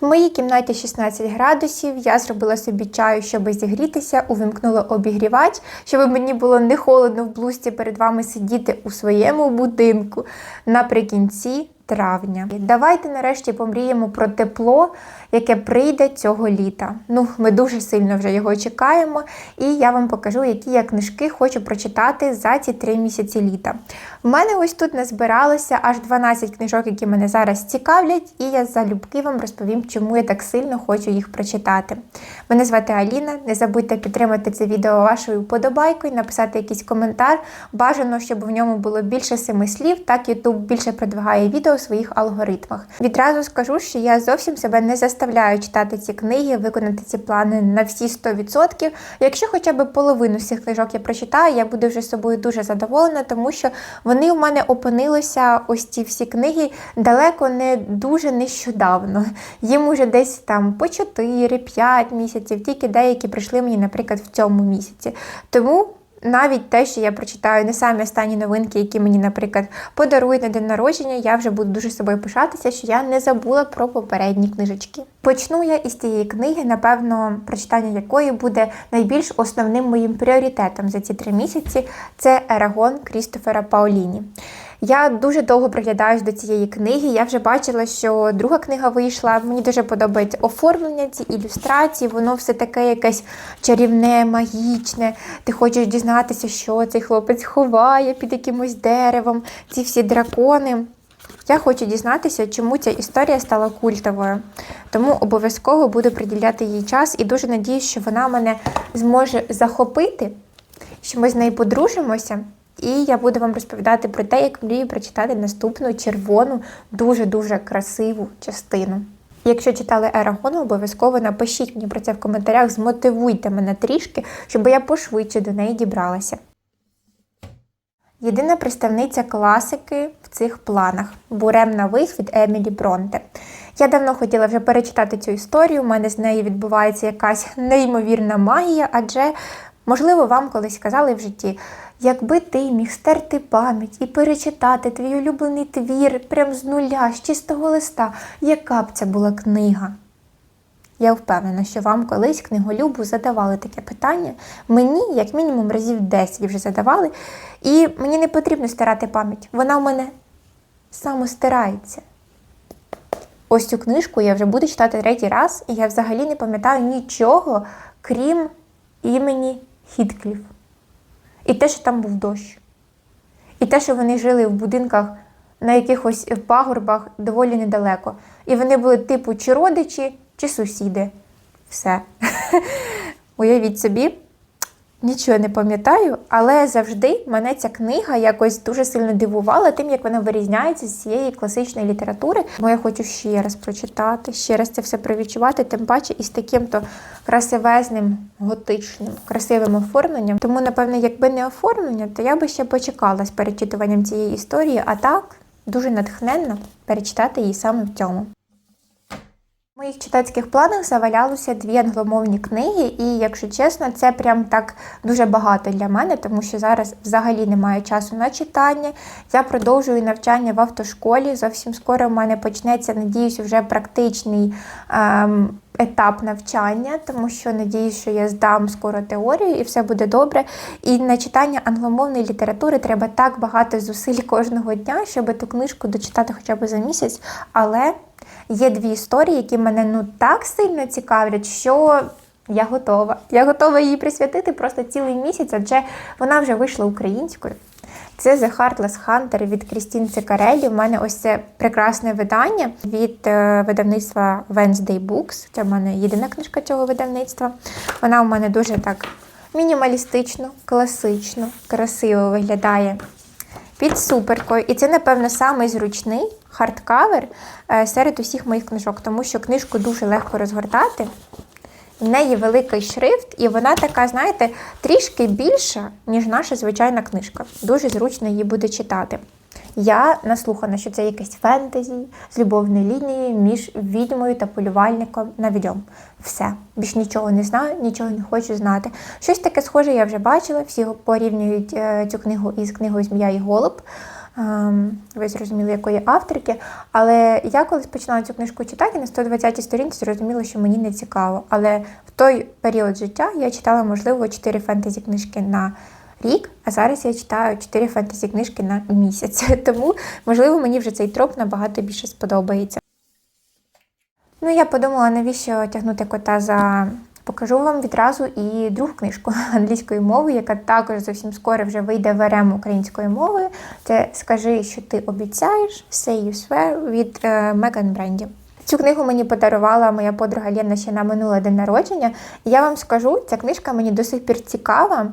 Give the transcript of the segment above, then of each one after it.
В моїй кімнаті 16 градусів. Я зробила собі чаю, щоб зігрітися, увімкнула обігрівач, щоб мені було не холодно в блузці перед вами сидіти у своєму будинку наприкінці травня. Давайте нарешті помріємо про тепло, яке прийде цього літа. Ну, ми дуже сильно вже його чекаємо, і я вам покажу, які я книжки хочу прочитати за ці три місяці літа. В мене ось тут назбиралося аж 12 книжок, які мене зараз цікавлять, і я залюбки вам розповім, чому я так сильно хочу їх прочитати. Мене звати Аліна. Не забудьте підтримати це відео вашою вподобайкою, написати якийсь коментар. Бажано, щоб в ньому було більше семи слів, так YouTube більше продвигає відео в своїх алгоритмах. Відразу скажу, що я зовсім себе не заставляю читати ці книги, виконати ці плани на всі 100%. Якщо хоча б половину з цих книжок я прочитаю, я буду вже собою дуже задоволена, тому що вони у мене опинилися, ось ці всі книги, далеко не дуже нещодавно. Їм уже десь там по 4-5 місяців, тільки деякі прийшли мені, наприклад, в цьому місяці. Тому. Навіть те, що я прочитаю не самі останні новинки, які мені, наприклад, подарують на день народження, я вже буду дуже собою пишатися, що я не забула про попередні книжечки. Почну я із тієї книги, напевно, прочитання якої буде найбільш основним моїм пріоритетом за ці три місяці. Це Ерагон Крістофера Паоліні. Я дуже довго приглядаюсь до цієї книги. Я вже бачила, що друга книга вийшла. Мені дуже подобається оформлення, ці ілюстрації. Воно все таке якесь чарівне, магічне. Ти хочеш дізнатися, що цей хлопець ховає під якимось деревом, ці всі дракони. Я хочу дізнатися, чому ця історія стала культовою. Тому обов'язково буду приділяти їй час і дуже надіюсь, що вона мене зможе захопити, що ми з нею подружимося. І я буду вам розповідати про те, як мрію прочитати наступну червону, дуже-дуже красиву частину. Якщо читали Ерагон, обов'язково напишіть мені про це в коментарях, змотивуйте мене трішки, щоб я пошвидше до неї дібралася. Єдина представниця класики в цих планах Буремна вих від Емілі Бронте. Я давно хотіла вже перечитати цю історію. У мене з нею відбувається якась неймовірна магія, адже, можливо, вам колись казали в житті. Якби ти міг стерти пам'ять і перечитати твій улюблений твір прям з нуля, з чистого листа, яка б це була книга? Я впевнена, що вам колись книголюбу задавали таке питання. Мені, як мінімум, разів 10 вже задавали, і мені не потрібно стирати пам'ять. Вона в мене самостирається. Ось цю книжку я вже буду читати третій раз, і я взагалі не пам'ятаю нічого, крім імені Хіткліф. І те, що там був дощ. І те, що вони жили в будинках на якихось пагорбах доволі недалеко. І вони були типу чи родичі, чи сусіди. Все. Уявіть собі, нічого не пам'ятаю, але завжди мене ця книга якось дуже сильно дивувала тим, як вона вирізняється з цієї класичної літератури. Бо я хочу ще раз прочитати, ще раз це все провідчувати, тим паче із таким-то красивезним, готичним, красивим оформленням. Тому, напевно, якби не оформлення, то я би ще почекала з перечитуванням цієї історії, а так дуже натхненно перечитати її саме в цьому. Моїх читацьких планах завалялося дві англомовні книги, і, якщо чесно, це прям так дуже багато для мене, тому що зараз взагалі немає часу на читання. Я продовжую навчання в автошколі. Зовсім скоро в мене почнеться, надіюсь, вже практичний ем, етап навчання, тому що надіюсь, що я здам скоро теорію і все буде добре. І на читання англомовної літератури треба так багато зусиль кожного дня, щоб ту книжку дочитати хоча б за місяць. Але є дві історії, які мене ну так сильно цікавлять, що я готова. Я готова її присвятити просто цілий місяць, адже вона вже вийшла українською. Це The Heartless Hunter від Крістін Цикарелі. У мене ось це прекрасне видання від е, видавництва Wednesday Books. Це в мене єдина книжка цього видавництва. Вона у мене дуже так мінімалістично, класично, красиво виглядає під суперкою. І це, напевно, самий зручний хардкавер е, серед усіх моїх книжок, тому що книжку дуже легко розгортати. В неї великий шрифт, і вона така, знаєте, трішки більша, ніж наша звичайна книжка. Дуже зручно її буде читати. Я наслухана, що це якесь фентезі з любовною лінією між відьмою та полювальником на відьом. Все. Більш нічого не знаю, нічого не хочу знати. Щось таке схоже я вже бачила, всі порівнюють е, цю книгу із книгою Змія і Голуб. Ем, Ви зрозуміли, якої авторки. Але я колись починала цю книжку читати на 120-й сторінці, зрозуміла, що мені не цікаво. Але в той період життя я читала, можливо, 4 фентезі книжки на рік, а зараз я читаю 4 фентезі книжки на місяць. Тому, можливо, мені вже цей троп набагато більше сподобається. Ну, я подумала, навіщо тягнути кота за. Покажу вам відразу і другу книжку англійської мови, яка також зовсім скоро вже вийде в РМ українською мовою. Це Скажи, що ти обіцяєш Say You Swear від е, Меган Бренді. Цю книгу мені подарувала моя подруга Лєна ще на минуле день народження. І я вам скажу, ця книжка мені до сих пір цікава.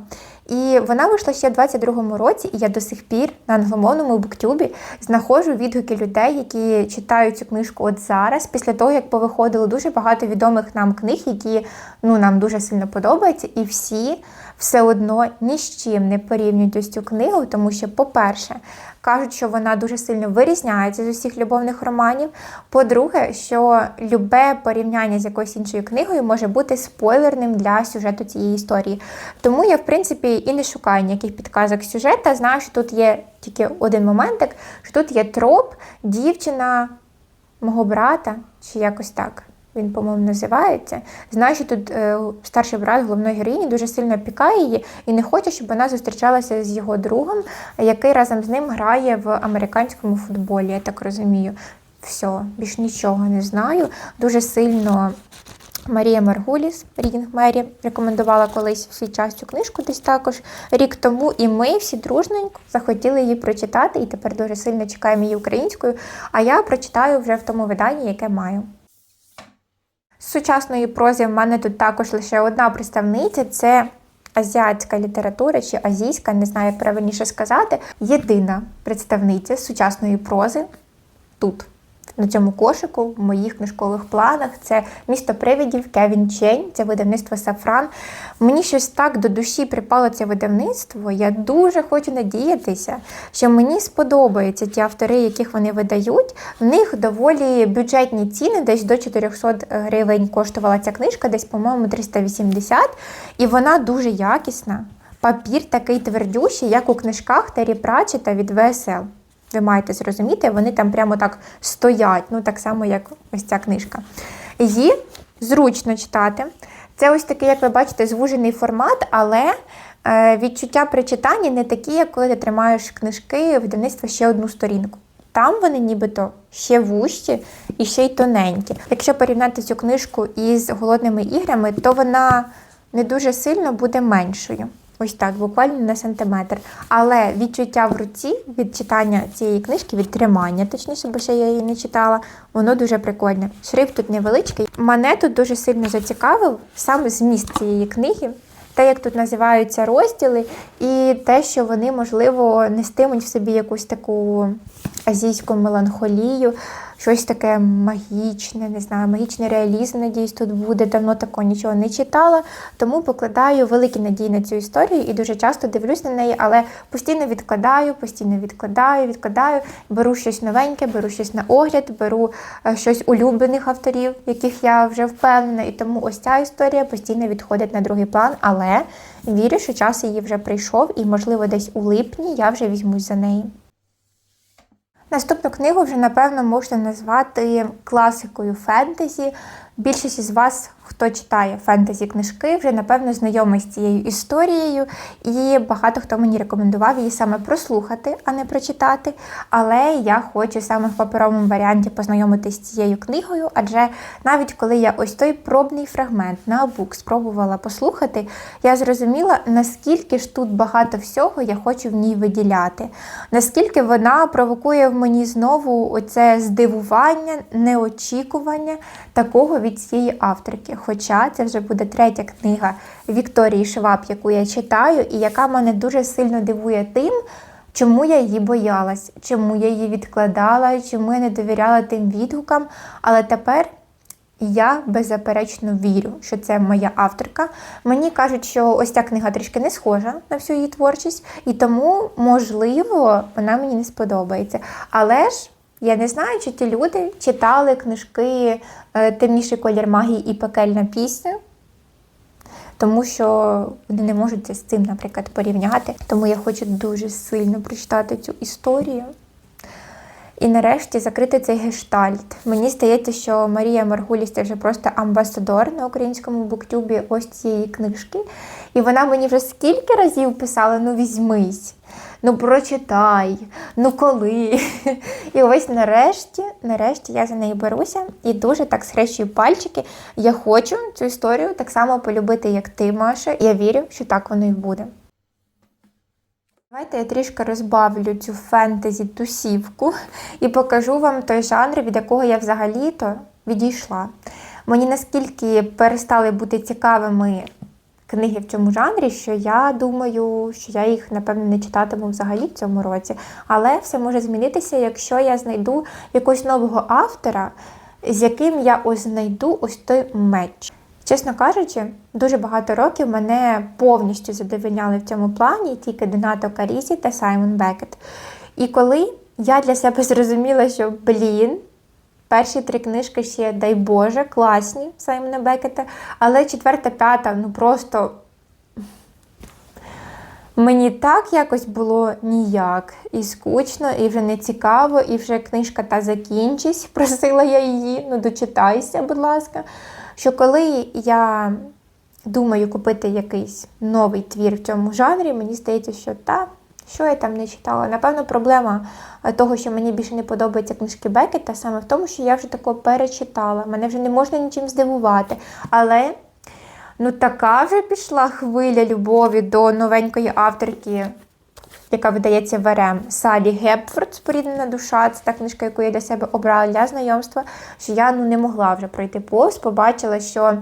І вона вийшла ще в 22-му році, і я до сих пір на англомовному буктюбі знаходжу відгуки людей, які читають цю книжку от зараз, після того, як повиходило дуже багато відомих нам книг, які ну, нам дуже сильно подобаються, і всі все одно ні з чим не порівнюють ось цю книгу, тому що, по-перше, кажуть, що вона дуже сильно вирізняється з усіх любовних романів. По-друге, що любе порівняння з якоюсь іншою книгою може бути спойлерним для сюжету цієї історії. Тому я, в принципі, і не шукаю ніяких підказок сюжету. Знаю, що тут є тільки один моментик, що тут є троп, дівчина мого брата, чи якось так. Він, по-моєму, називається. Знаю, тут е, старший брат головної героїні дуже сильно опікає її і не хоче, щоб вона зустрічалася з його другом, який разом з ним грає в американському футболі, я так розумію. Все, більш нічого не знаю. Дуже сильно Марія Маргуліс, Рінг Мері, рекомендувала колись в свій час цю книжку десь також рік тому, і ми всі дружненько захотіли її прочитати, і тепер дуже сильно чекаємо її українською. А я прочитаю вже в тому виданні, яке маю. Сучасної прози в мене тут також лише одна представниця це азіатська література чи азійська, не знаю, як правильніше сказати. Єдина представниця сучасної прози тут. На цьому кошику в моїх книжкових планах це місто привидів Кевін Чень, це видавництво Сафран. Мені щось так до душі припало це видавництво. Я дуже хочу надіятися, що мені сподобаються ті автори, яких вони видають. В них доволі бюджетні ціни, десь до 400 гривень коштувала ця книжка, десь, по-моєму, 380. І вона дуже якісна. Папір такий твердющий, як у книжках Террі Пратчета від ВСЛ. Ви маєте зрозуміти, вони там прямо так стоять, ну так само, як ось ця книжка. Її зручно читати. Це ось такий, як ви бачите, звужений формат, але е, відчуття при читанні не такі, як коли ти тримаєш книжки видавництва ще одну сторінку. Там вони нібито ще вущі і ще й тоненькі. Якщо порівняти цю книжку із голодними іграми, то вона не дуже сильно буде меншою. Ось так, буквально на сантиметр. Але відчуття в руці від читання цієї книжки, від тримання, точніше, бо ще я її не читала, воно дуже прикольне. Шрифт тут невеличкий. Мене тут дуже сильно зацікавив сам зміст цієї книги. Те, як тут називаються розділи, і те, що вони, можливо, нестимуть в собі якусь таку азійську меланхолію, щось таке магічне, не знаю, магічний реалізм, надіюсь, тут буде. Давно такого нічого не читала, тому покладаю великі надії на цю історію і дуже часто дивлюсь на неї, але постійно відкладаю, постійно відкладаю, відкладаю, беру щось новеньке, беру щось на огляд, беру е, щось улюблених авторів, яких я вже впевнена. І тому ось ця історія постійно відходить на другий план, але вірю, що час її вже прийшов, і, можливо, десь у липні я вже візьмусь за неї. Наступну книгу вже, напевно, можна назвати класикою фентезі. Більшість із вас, хто читає фентезі книжки, вже, напевно, знайомий з цією історією, і багато хто мені рекомендував її саме прослухати, а не прочитати. Але я хочу саме в паперовому варіанті познайомитися з цією книгою, адже навіть коли я ось той пробний фрагмент на бук спробувала послухати, я зрозуміла, наскільки ж тут багато всього я хочу в ній виділяти, наскільки вона провокує в мені знову оце здивування, неочікування такого від цієї авторки. Хоча це вже буде третя книга Вікторії Шваб, яку я читаю, і яка мене дуже сильно дивує тим, чому я її боялась, чому я її відкладала, чому я не довіряла тим відгукам. Але тепер. Я беззаперечно вірю, що це моя авторка. Мені кажуть, що ось ця книга трішки не схожа на всю її творчість, і тому, можливо, вона мені не сподобається. Але ж я не знаю, чи ті люди читали книжки е, Темніший колір магії і пекельна пісня. тому що вони не можуть з цим, наприклад, порівняти. Тому я хочу дуже сильно прочитати цю історію. І нарешті закрити цей гештальт. Мені здається, що Марія Маргуліс це вже просто амбасадор на українському буктюбі ось цієї книжки. І вона мені вже скільки разів писала: ну візьмись, ну прочитай, ну коли. І ось нарешті, нарешті я за неї беруся і дуже так схрещую пальчики. Я хочу цю історію так само полюбити, як ти, Маша. Я вірю, що так воно і буде. Давайте я трішки розбавлю цю фентезі-тусівку і покажу вам той жанр, від якого я взагалі-то відійшла. Мені наскільки перестали бути цікавими книги в цьому жанрі, що я думаю, що я їх, напевно, не читатиму взагалі в цьому році. Але все може змінитися, якщо я знайду якогось нового автора, з яким я ось знайду ось той меч. Чесно кажучи, дуже багато років мене повністю задовольняли в цьому плані тільки Донато Карізі та Саймон Бекет. І коли я для себе зрозуміла, що блін, перші три книжки ще, дай Боже, класні Саймона Бекета, але четверта, п'ята, ну просто. Мені так якось було ніяк і скучно, і вже не цікаво, і вже книжка та закінчись. Просила я її, ну дочитайся, будь ласка. Що коли я думаю купити якийсь новий твір в цьому жанрі, мені здається, що та, що я там не читала. Напевно, проблема е, того, що мені більше не подобаються книжки Бекета, саме в тому, що я вже такого перечитала. Мене вже не можна нічим здивувати. Але ну така вже пішла хвиля любові до новенької авторки. Яка видається в Салі Гепфорд Споріднена душа. Це та книжка, яку я для себе обрала для знайомства. Що я ну не могла вже пройти повз. Побачила, що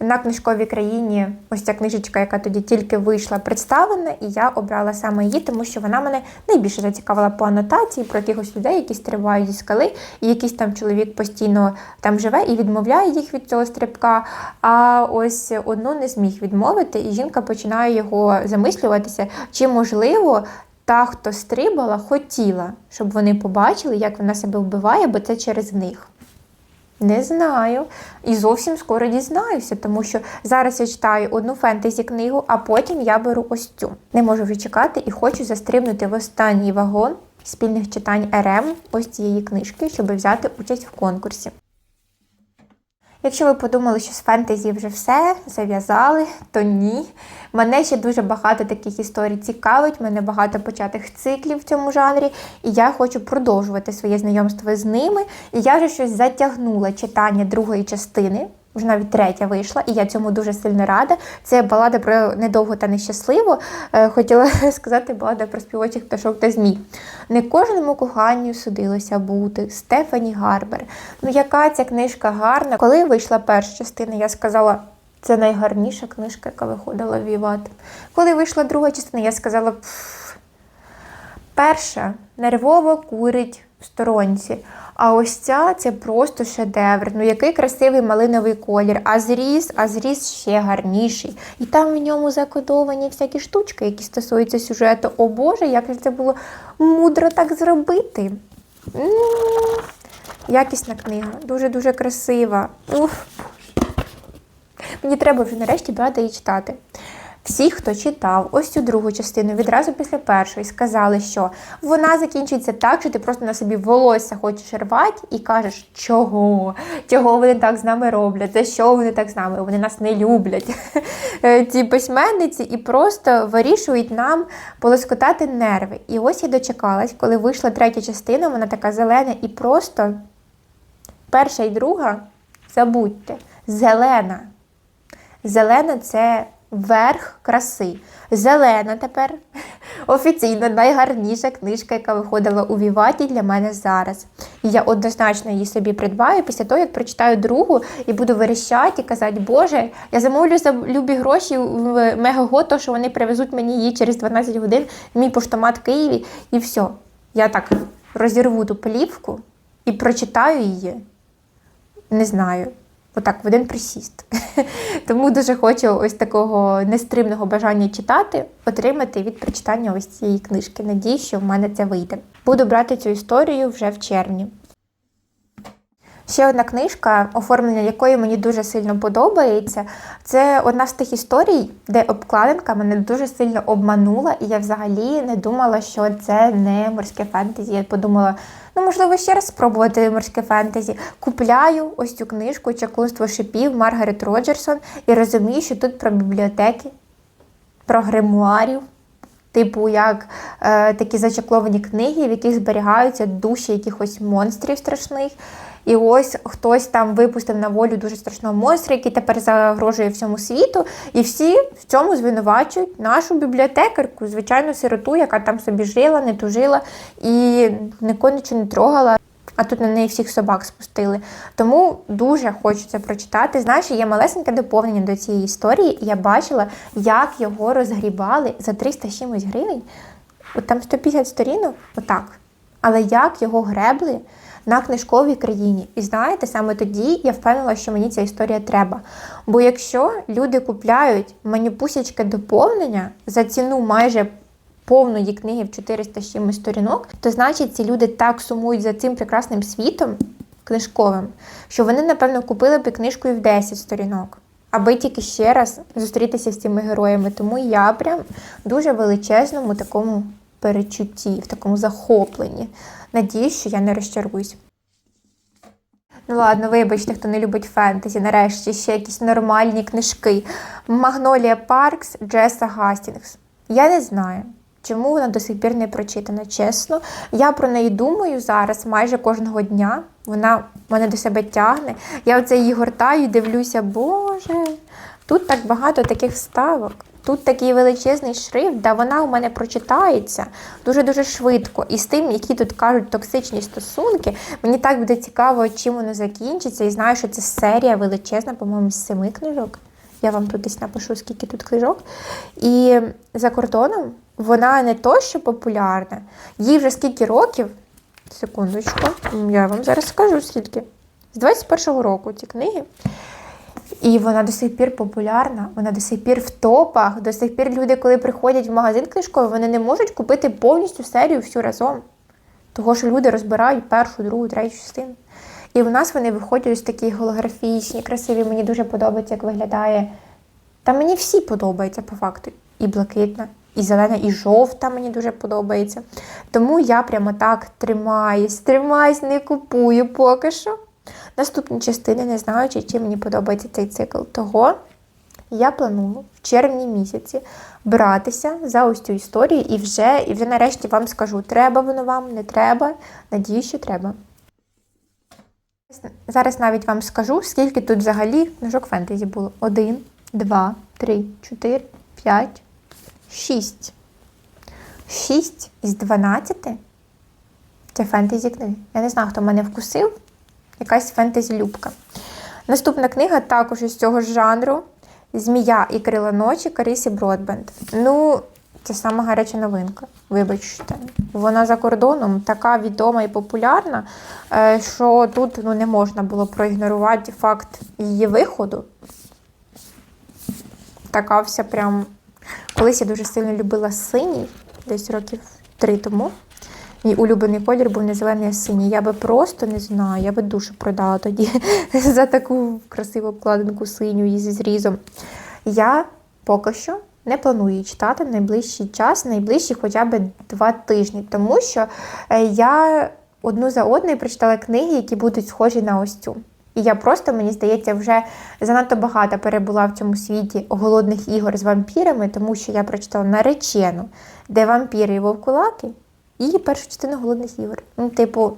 на книжковій країні ось ця книжечка, яка тоді тільки вийшла, представлена, і я обрала саме її, тому що вона мене найбільше зацікавила по анотації про якихось людей, які стрибають зі скали, і якийсь там чоловік постійно там живе і відмовляє їх від цього стрибка. А ось одну не зміг відмовити, і жінка починає його замислюватися, чи можливо. Та, хто стрибала, хотіла, щоб вони побачили, як вона себе вбиває, бо це через них. Не знаю. І зовсім скоро дізнаюся, тому що зараз я читаю одну фентезі книгу, а потім я беру ось цю. Не можу вже чекати і хочу застрибнути в останній вагон спільних читань РМ ось цієї книжки, щоб взяти участь в конкурсі. Якщо ви подумали, що з фентезі вже все зав'язали, то ні. Мене ще дуже багато таких історій цікавить, мене багато початих циклів в цьому жанрі, і я хочу продовжувати своє знайомство з ними. І я вже щось затягнула читання другої частини. Вже навіть третя вийшла, і я цьому дуже сильно рада. Це балада про недовго та нещасливо. Е, Хотіла сказати балада про співочих пташок та змій. Не кожному коханню судилося бути. Стефані Гарбер. Ну, яка ця книжка гарна. Коли вийшла перша частина, я сказала. Це найгарніша книжка, яка виходила в Віват. Коли вийшла друга частина, я сказала, перша нервово курить в сторонці. А ось ця це просто шедевр. Ну який красивий малиновий колір. А зріз, а зріз ще гарніший. І там в ньому закодовані всякі штучки, які стосуються сюжету. О Боже, як це було мудро так зробити. М, Якісна книга, дуже-дуже красива. Уф. Мені треба вже нарешті брати і читати. Всі, хто читав ось цю другу частину відразу після першої, сказали, що вона закінчується так, що ти просто на собі волосся хочеш рвати і кажеш, чого? Чого вони так з нами роблять? За що вони так з нами? Вони нас не люблять. Е, Ці письменниці і просто вирішують нам полоскотати нерви. І ось я дочекалась, коли вийшла третя частина, вона така зелена і просто перша і друга, забудьте, зелена. Зелена це верх краси. Зелена тепер офіційно найгарніша книжка, яка виходила у Віваті для мене зараз. І я однозначно її собі придбаю після того, як прочитаю другу і буду верещати і казати, Боже, я замовлю за любі гроші в Мегаго, то що вони привезуть мені її через 12 годин в мій поштомат в Києві, і все. Я так розірву ту плівку і прочитаю її. Не знаю. Отак, в один присіст. Тому дуже хочу ось такого нестримного бажання читати, отримати від прочитання ось цієї книжки. Надіюсь, що в мене це вийде. Буду брати цю історію вже в червні. Ще одна книжка, оформлення якої мені дуже сильно подобається. Це одна з тих історій, де обкладинка мене дуже сильно обманула, і я взагалі не думала, що це не морське фентезі. Я подумала, ну можливо, ще раз спробувати морське фентезі. Купляю ось цю книжку Чаклунство шипів Маргарет Роджерсон і розумію, що тут про бібліотеки, про гримуарів. Типу, як е, такі зачакловані книги, в яких зберігаються душі якихось монстрів страшних. І ось хтось там випустив на волю дуже страшного монстра, який тепер загрожує всьому світу. І всі в цьому звинувачують нашу бібліотекарку, звичайну сироту, яка там собі жила, не тужила і нікого нічого не трогала. А тут на неї всіх собак спустили. Тому дуже хочеться прочитати. Знаєш, є малесеньке доповнення до цієї історії. Я бачила, як його розгрібали за 300 з чимось гривень. От там 150 сторінок, отак. Але як його гребли на книжковій країні. І знаєте, саме тоді я впевнила, що мені ця історія треба. Бо якщо люди купляють маніпусячке доповнення за ціну майже повної книги в 400 з чимось сторінок, то значить ці люди так сумують за цим прекрасним світом книжковим, що вони, напевно, купили б книжку і в 10 сторінок. Аби тільки ще раз зустрітися з цими героями. Тому я прям дуже величезному такому перечутті, в такому захопленні. Надіюсь, що я не розчаруюсь. Ну ладно, вибачте, хто не любить фентезі. Нарешті ще якісь нормальні книжки. Магнолія Паркс Джеса Гастінгс. Я не знаю. Чому вона до сих пір не прочитана, чесно. Я про неї думаю зараз майже кожного дня. Вона мене до себе тягне. Я оце її гортаю і дивлюся, Боже, тут так багато таких вставок. Тут такий величезний шрифт, да вона у мене прочитається дуже-дуже швидко. І з тим, які тут кажуть токсичні стосунки, мені так буде цікаво, чим воно закінчиться. І знаю, що це серія величезна, по-моєму, з семи книжок. Я вам тут десь напишу, скільки тут книжок. І за кордоном вона не то, що популярна, їй вже скільки років. Секундочку, я вам зараз скажу скільки. З 21-го року ці книги. І вона до сих пір популярна, вона до сих пір в топах. До сих пір люди, коли приходять в магазин книжковий, вони не можуть купити повністю серію всю разом. Того, що люди розбирають першу, другу, третю частину. І в нас вони виходять ось такі голографічні, красиві. Мені дуже подобається, як виглядає. Та мені всі подобаються по факту. І блакитна, і зелена, і жовта мені дуже подобається. Тому я прямо так тримаюсь, тримаюсь, не купую поки що. Наступні частини, не знаю, чи, чи мені подобається цей цикл. Того я планую в червні місяці братися за ось цю історію і вже, і вже нарешті вам скажу, треба воно вам, не треба. Надію, що треба. Зараз навіть вам скажу, скільки тут взагалі книжок фентезі було. Один, два, три, чотири, п'ять, шість. Шість із дванадцяти це фентезі книги. Я не знаю, хто мене вкусив якась фентезі-любка. Наступна книга також із цього ж жанру Змія і крила ночі Карісі Бродбенд. Ну, це сама гаряча новинка, вибачте. Вона за кордоном така відома і популярна, е, що тут ну, не можна було проігнорувати факт її виходу. Така вся прям. Колись я дуже сильно любила синій, десь років три тому. Мій улюблений колір був не зелений, а синій. Я би просто не знаю, я би душу продала тоді за таку красиву обкладинку синю і зі зрізом. Я поки що не планую читати найближчий час, найближчі хоча б два тижні, тому що е, я одну за одною прочитала книги, які будуть схожі на ось цю. І я просто, мені здається, вже занадто багато перебула в цьому світі голодних ігор з вампірами, тому що я прочитала наречену, де вампіри і вовкулаки і першу частину голодних ігор. Ну, типу,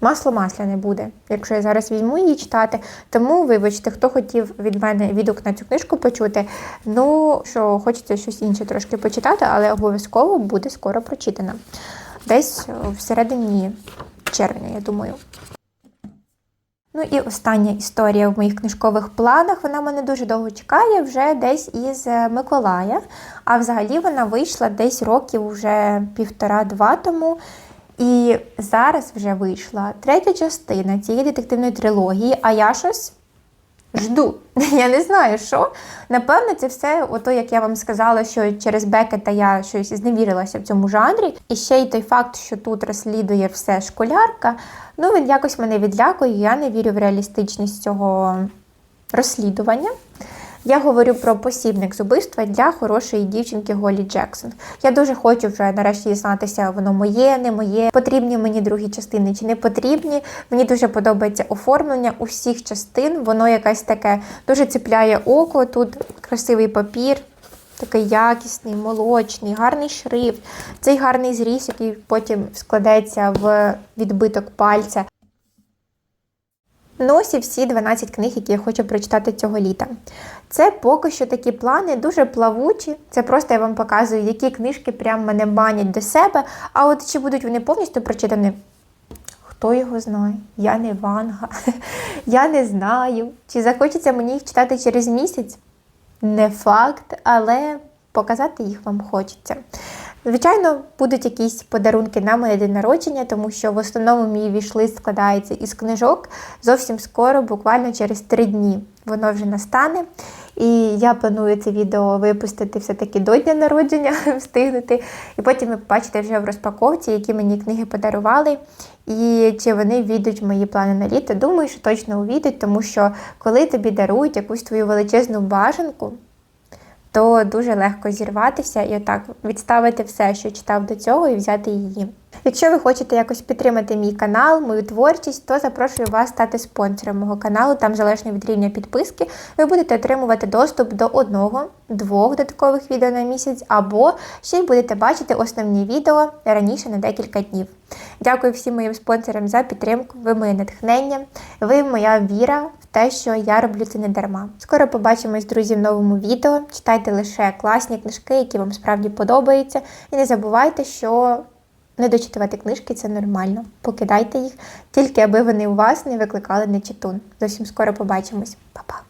масло масля не буде, якщо я зараз візьму її читати. Тому, вибачте, хто хотів від мене відгук на цю книжку почути, ну, що хочеться щось інше трошки почитати, але обов'язково буде скоро прочитана. Десь всередині червня, я думаю. Ну і остання історія в моїх книжкових планах. Вона мене дуже довго чекає, вже десь із е, Миколая. А взагалі вона вийшла десь років вже півтора-два тому. І зараз вже вийшла третя частина цієї детективної трилогії, а я щось жду. Я не знаю, що. Напевно, це все, ото як я вам сказала, що через Бекета я щось зневірилася в цьому жанрі. І ще й той факт, що тут розслідує все школярка, ну він якось мене відлякує, я не вірю в реалістичність цього розслідування. Я говорю про посібник з убивства для хорошої дівчинки Голі Джексон. Я дуже хочу вже нарешті дізнатися, воно моє, не моє, потрібні мені другі частини чи не потрібні. Мені дуже подобається оформлення усіх частин. Воно якесь таке дуже цепляє око. Тут красивий папір, такий якісний, молочний, гарний шрифт. Цей гарний зріз, який потім складеться в відбиток пальця. Ну, ось і всі 12 книг, які я хочу прочитати цього літа. Це поки що такі плани дуже плавучі. Це просто я вам показую, які книжки прям мене манять до себе. А от чи будуть вони повністю прочитані? Хто його знає? Я не ванга. Я не знаю. Чи захочеться мені їх читати через місяць? Не факт, але показати їх вам хочеться. Звичайно, будуть якісь подарунки на моє день народження, тому що в основному мій вішлист складається із книжок. Зовсім скоро, буквально через три дні, воно вже настане. І я планую це відео випустити все-таки до дня народження, встигнути. І потім ви побачите вже в розпаковці, які мені книги подарували, і чи вони війдуть в мої плани на літо. Думаю, що точно увійдуть, тому що коли тобі дарують якусь твою величезну бажанку, то дуже легко зірватися і отак відставити все, що читав до цього, і взяти її. Якщо ви хочете якось підтримати мій канал, мою творчість, то запрошую вас стати спонсором мого каналу. Там залежно від рівня підписки, ви будете отримувати доступ до одного, двох додаткових відео на місяць, або ще й будете бачити основні відео раніше на декілька днів. Дякую всім моїм спонсорам за підтримку. Ви моє натхнення, ви моя віра в те, що я роблю це не дарма. Скоро побачимось, друзі, в новому відео. Читайте лише класні книжки, які вам справді подобаються. І не забувайте, що не дочитувати книжки це нормально. Покидайте їх, тільки аби вони у вас не викликали нечитун. Зовсім скоро побачимось. Па-па!